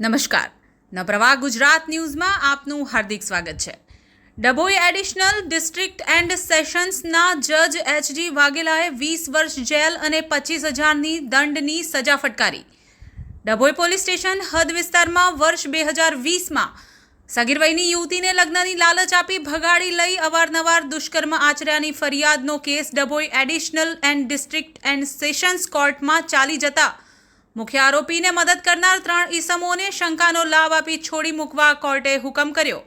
નમસ્કાર. નપ્રવાહ ગુજરાત ન્યૂઝમાં આપનું હાર્દિક સ્વાગત છે. ડભોઈ એડિશનલ ડિસ્ટ્રિક્ટ એન્ડ સેશન્સના જજ એચજી વાઘેલાએ વીસ વર્ષ જેલ અને પચીસ હજારની દંડની સજા ફટકારી. ડભોઈ પોલીસ સ્ટેશન હદ વિસ્તારમાં વર્ષ બે હજાર વીસમાં સગીરવયની યુવતીને લગ્નની લાલચ આપી ભગાડી લઈ અવારનવાર દુષ્કર્મ આચર્યાની ફરિયાદનો case Dabhoi additional and district and sessions કોર્ટમાં ચાલી જતા મુખ્ય આરોપીને મદદ કરનાર ત્રણ ઈસમોને શંકાનો લાભ આપી છોડી મૂકવા કોર્ટે હુકમ કર્યો.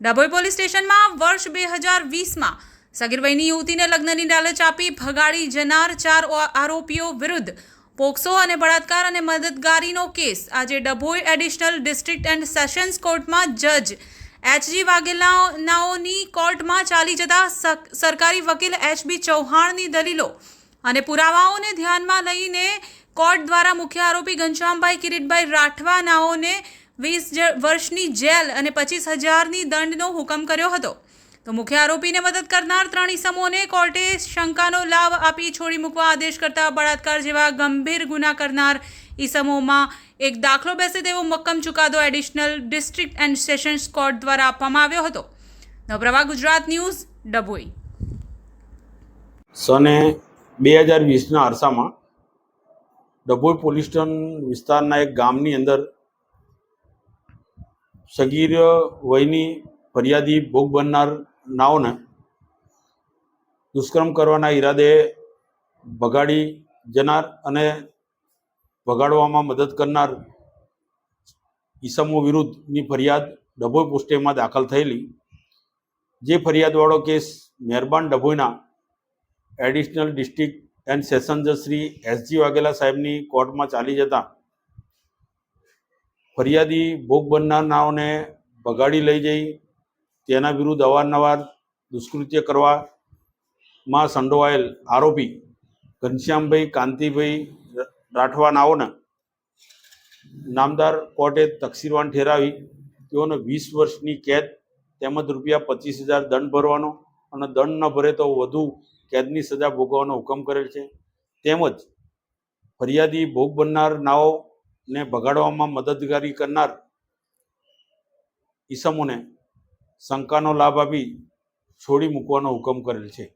ડભોઈ પોલીસ સ્ટેશનમાં વર્ષ બે હજાર વીસમાં સગીરભાઈની યુવતીને લગ્નની લાલચ આપી ભગાડી જનાર ચાર આરોપીઓ વિરુદ્ધ પોક્સો અને બળાત્કાર અને મદદગારીનો કેસ આજે Dabhoi additional district and sessions કોર્ટમાં જજ એચજી વાઘેલાનાઓની કોર્ટમાં ચાલી જતા સરકારી વકીલ એચબી ચૌહાણની દલીલો અને પુરાવાઓને ધ્યાનમાં લઈને કોર્ટ દ્વારા મુખ્ય આરોપી ઘનશ્યામભાઈ કિરીટભાઈ રાઠવાનાઓને વીસ વર્ષની જેલ અને પચીસ હજારની દંડનો હુકમ કર્યો હતો. તો મુખ્ય આરોપીને મદદ કરનાર ત્રણ ઈસમોને કોર્ટે શંકાનો લાભ આપી છોડી મૂકવા આદેશ કરતા બળાત્કાર જેવા ગંભીર ગુના કરનાર ઈસમોમાં એક દાખલો બેસે તેવો મક્કમ ચુકાદો additional district and sessions court દ્વારા આપવામાં આવ્યો હતો. નવપ્રભા, ગુજરાત ન્યૂઝ, ડભોઈ. સને બે હજાર વીસના અરસામાં ડભોઈ પોલીસ સ્ટેશન વિસ્તારના એક ગામની અંદર સગીર વયની ફરિયાદી ભોગ બનનાર નાઓને દુષ્કર્મ કરવાના ઈરાદે ભગાડી જનાર અને ભગાડવામાં મદદ કરનાર ઈસમો વિરુદ્ધની ફરિયાદ ડભોઈ પોસ્ટેમાં દાખલ થયેલી. જે ફરિયાદવાળો કેસ મહેરબાન ડભોઈના એડિશનલ ડિસ્ટ્રિક્ટ એન્ડ સેશન જજ શ્રી એસજી વાઘેલા સાહેબની કોર્ટમાં ચાલી જતા ફરિયાદી ભોગ બનનારનાઓને ભગાડી લઈ જઈ, તેના વિરુદ્ધ અવારનવાર દુષ્કૃત્ય કરવામાં સંડોવાયેલ આરોપી ઘનશ્યામભાઈ કાંતિભાઈ રાઠવાનાઓને નામદાર કોર્ટે તકસીરવાન ઠેરાવી, તેઓને વીસ વર્ષની કેદ, તેમજ રૂપિયા પચીસ હજાર દંડ ભરવાનો, અને દંડ ન ભરે તો વધુ કેદની સજા ભોગવવાનો હુકમ કરેલ છે. તેમજ ફરિયાદી ભોગ બનનાર નાઓને ભગાડવામાં મદદગારી કરનાર ઈસમોને શંકાનો લાભ આપી છોડી મૂકવાનો હુકમ કરેલ છે.